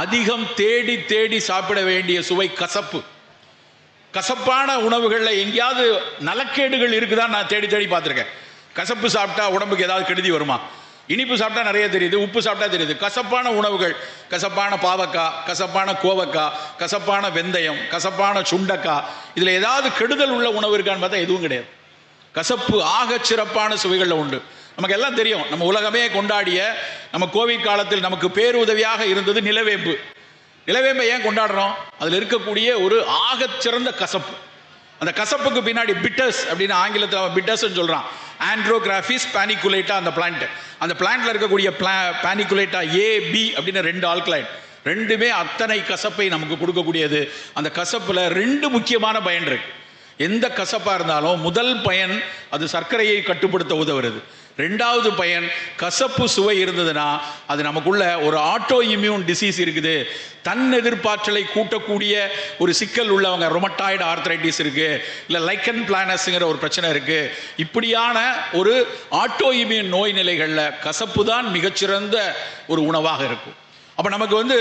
அதிகம் தேடி தேடி சாப்பிட வேண்டிய சுவை கசப்பு. கசப்பான உணவுகளில் எங்கேயாவது நலக்கேடுகள் இருக்குதான் நான் தேடி தேடி பார்த்துருக்கேன். கசப்பு சாப்பிட்டா உடம்புக்கு ஏதாவது கெடுதி வருமா? இனிப்பு சாப்பிட்டா நிறைய தெரியுது உப்பு சாப்பிட்டா தெரியுது. கசப்பான உணவுகள் கசப்பான பாவக்காய் கசப்பான கோவக்காய் கசப்பான வெந்தயம் கசப்பான சுண்டக்காய் இதில் ஏதாவது கெடுதல் உள்ள உணவு இருக்கான்னு பார்த்தா எதுவும் கிடையாது. கசப்பு ஆகச் சிறப்பான சுவைகளில் உண்டு. நமக்கு எல்லாம் தெரியும் நம்ம உலகமே கொண்டாடிய நம்ம கோவிட் காலத்தில் நமக்கு பேருதவியாக இருந்தது நிலவேம்பு. நிலவேம்பை ஏன் கொண்டாடுறோம்? அதில் இருக்கக்கூடிய ஒரு ஆகச்சிறந்த கசப்பு. அந்த கசப்புக்கு பின்னாடி பிட்டர்ஸ் அப்படின்னு ஆங்கிலத்தில் அவன் பிட்டர்ஸ்னு சொல்கிறான் ஆண்ட்ரோகிராஃபிஸ் பேனிகுலேட்டா அந்த பிளான்ட் அந்த பிளான்ட்ல இருக்கக்கூடிய பிளா பேனிகுலேட்டா ஏ பி அப்படின்னு ரெண்டு ஆல்கலைன் ரெண்டுமே அத்தனை கசப்பை நமக்கு கொடுக்கக்கூடியது. அந்த கசப்பில் ரெண்டு முக்கியமான பயன் இருக்குது எந்த கசப்பாக இருந்தாலும் முதல் பயன் அது சர்க்கரையை கட்டுப்படுத்த உதவுறது. ரெண்டாவது பயன் கசப்பு சுவை இருந்ததுன்னா அது நமக்குள்ள ஒரு ஆட்டோ இம்யூன் டிசீஸ் இருக்குது. தன் எதிர்ப்பாற்றலை கூட்டக்கூடிய ஒரு சிக்கல் உள்ளவங்க ரொமட்டாய்டு ஆர்த்ரைட்டிஸ் இருக்கு இல்லை லைக்கன் பிளானஸ்ங்கிற ஒரு பிரச்சனை இருக்கு. இப்படியான ஒரு ஆட்டோ இம்யூன் நோய் நிலைகளில் கசப்பு தான் மிகச்சிறந்த ஒரு உணவாக இருக்கும். அப்போ நமக்கு வந்து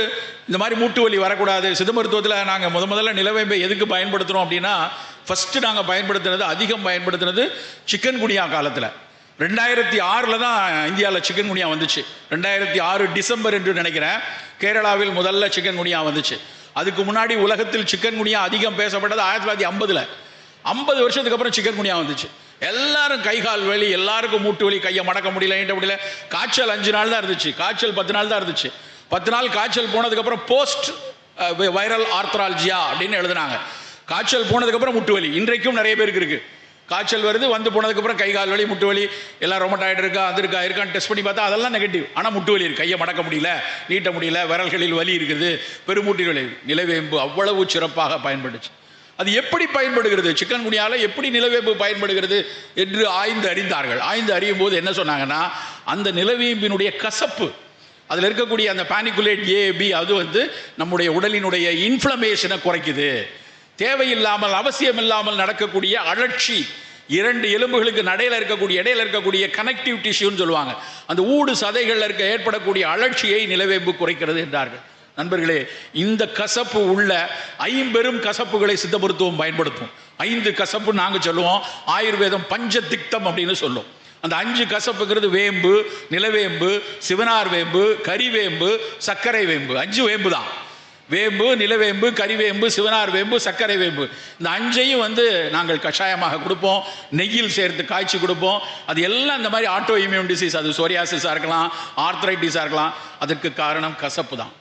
இந்த மாதிரி மூட்டு வலி வரக்கூடாது. சித்த மருத்துவத்தில் நாங்கள் முத முதல்ல நிலவேம்பை எதுக்கு பயன்படுத்துகிறோம் அப்படின்னா ஃபஸ்ட்டு நாங்கள் பயன்படுத்துனது அதிகம் பயன்படுத்துனது சிக்கன் குனியா காலத்தில். ரெண்டாயிரத்தி ஆறில் தான் இந்தியாவில் சிக்கன் குனியா வந்துச்சு. ரெண்டாயிரத்தி ஆறு டிசம்பர் என்று நினைக்கிறேன் கேரளாவில் முதல்ல சிக்கன் குனியா வந்துச்சு. அதுக்கு முன்னாடி உலகத்தில் சிக்கன் குனியா அதிகம் பேசப்பட்டது ஆயிரத்தி தொள்ளாயிரத்தி ஐம்பதில் ஐம்பது வருஷத்துக்கு அப்புறம் சிக்கன் குனியா வந்துச்சு. எல்லாரும் கை கால் வலி எல்லாருக்கும் மூட்டு வலி கையை மடக்க முடியல ஈட்ட முடியல. காய்ச்சல் அஞ்சு நாள் தான் இருந்துச்சு. காய்ச்சல் பத்து நாள் தான் இருந்துச்சு. பத்து நாள் காய்ச்சல் போனதுக்கப்புறம் போஸ்ட் வைரல் ஆர்த்ராலஜியா அப்படின்னு எழுதுனாங்க. காய்ச்சல் போனதுக்கப்புறம் முட்டு வலி இன்றைக்கும் நிறைய பேருக்கு இருக்குது காய்ச்சல் வருது வந்து போனதுக்கப்புறம் கை கால் வலி முட்டு வலி எல்லாம் ரொம்ப டயர்ட் இருக்கா அது இருக்கா இருக்கான்னு டெஸ்ட் பண்ணி பார்த்தா அதெல்லாம் நெகட்டிவ் ஆனால் முட்டு வலி இருக்கு. கையை மடக்க முடியல நீட்ட முடியல விரல்களில் வலி இருக்குது பெருமூட்டி வலி நிலவேம்பு அவ்வளவு சிறப்பாக பயன்படுச்சு அது எப்படி பயன்படுகிறது? சிக்கன் குனியால் எப்படி நிலவேம்பு பயன்படுகிறது என்று ஆய்ந்து அறிந்தார்கள். ஆய்ந்து அறியும் போது என்ன சொன்னாங்கன்னா அந்த நிலவேம்பினுடைய கசப்பு அதில் இருக்கக்கூடிய அந்த பானிகுலேட் ஏ பி அது வந்து நம்முடைய உடலினுடைய இன்ஃப்ளமேஷனை குறைக்குது. தேவையில்லாமல் அவசியம் இல்லாமல் நடக்கக்கூடிய அழற்சி. இரண்டு எலும்புகளுக்கு நடையில் இருக்கக்கூடிய இடையில இருக்கக்கூடிய கனெக்டிவ் டிஷ்யூன்னு சொல்லுவாங்க. அந்த ஊடு சதைகளில் இருக்க ஏற்படக்கூடிய அழற்சியை நிலவேம்பு குறைக்கிறது என்றார்கள். நண்பர்களே இந்த கசப்பு உள்ள ஐம்பெரும் கசப்புகளை சித்த மருத்துவம் பயன்படுத்தும் ஐந்து கசப்பு நாங்கள் சொல்லுவோம். ஆயுர்வேதம் பஞ்சதிக்தம் அப்படின்னு சொல்லுவோம் அந்த அஞ்சு கசப்புங்கிறது வேம்பு நிலவேம்பு சிவனார் வேம்பு கறிவேம்பு சர்க்கரை வேம்பு. அஞ்சு வேம்பு தான். வேம்பு நிலவேம்பு கறிவேம்பு சிவனார் வேம்பு சர்க்கரை வேம்பு. இந்த அஞ்சையும் வந்து நாங்கள் கஷாயமாக கொடுப்போம். நெய்யில் சேர்த்து காய்ச்சி கொடுப்போம். அது எல்லாம் இந்த மாதிரி ஆட்டோ இம்யூன் டிசீஸ் அது சோரியாசிஸாக இருக்கலாம் ஆர்த்ரைட்டிஸாக இருக்கலாம். அதற்கு காரணம் கசப்பு தான்.